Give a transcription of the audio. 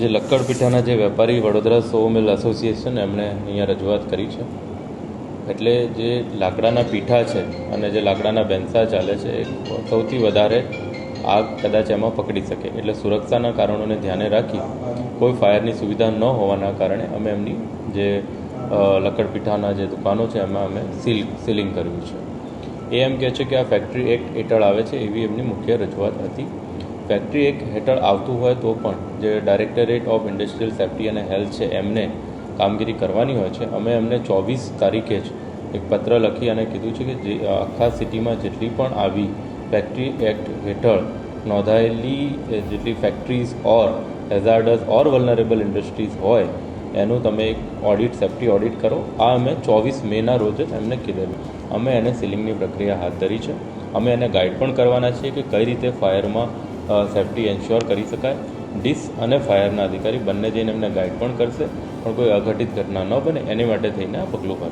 જે લક્કડ પીઠાના જે વેપારી વડોદરા સો મિલ એસોસિએશન એમણે અહીંયા રજૂઆત કરી છે. એટલે જે લાકડાના પીઠા છે અને જે લાકડાના બેન્સા ચાલે છે, એ સૌથી વધારે આગ કદાચ એમાં પકડી શકે. એટલે સુરક્ષાના કારણોને ધ્યાને રાખી કોઈ ફાયરની સુવિધા ન હોવાના કારણે અમે એમની જે લક્કડ પીઠાના જે દુકાનો છે, એમાં અમે સીલ, સીલિંગ કર્યું છે. એ એમ કહે છે કે આ ફેક્ટરી એક્ટ હેઠળ આવે છે એવી એમની મુખ્ય રજૂઆત હતી. ફેક્ટરી એક હેઠળ આવતું હોય તો પણ જે ડાયરેક્ટરેટ ઓફ ઇન્ડસ્ટ્રીયલ સેફ્ટી અને હેલ્થ છે, એમને કામગીરી કરવાની હોય છે. અમે એમને ચોવીસ તારીખે જ એક પત્ર લખી અને કીધું છે કે જે આખા સિટીમાં જેટલી પણ આવી ફેક્ટરી એક્ટ હેઠળ નોંધાયેલી જેટલી factories or hazardous or vulnerable industries હોય, એનું તમે એક ઓડિટ સેફ્ટી ઓડિટ કરો. આ અમે ચોવીસ મેના રોજ જ એમને કીધેલું. અમે એને સીલિંગની પ્રક્રિયા હાથ ધરી છે. અમે એને ગાઈડ પણ કરવાના છીએ કે કઈ રીતે ફાયરમાં સેફ્ટી એન્શ્યોર કરી શકાય. ડીસ અને ફાયરના અધિકારી બંને જઈને એમને ગાઈડ પણ કરશે. પણ કોઈ અઘટિત ઘટના ન બને, એની માટે થઈને આ પગલું ભરાય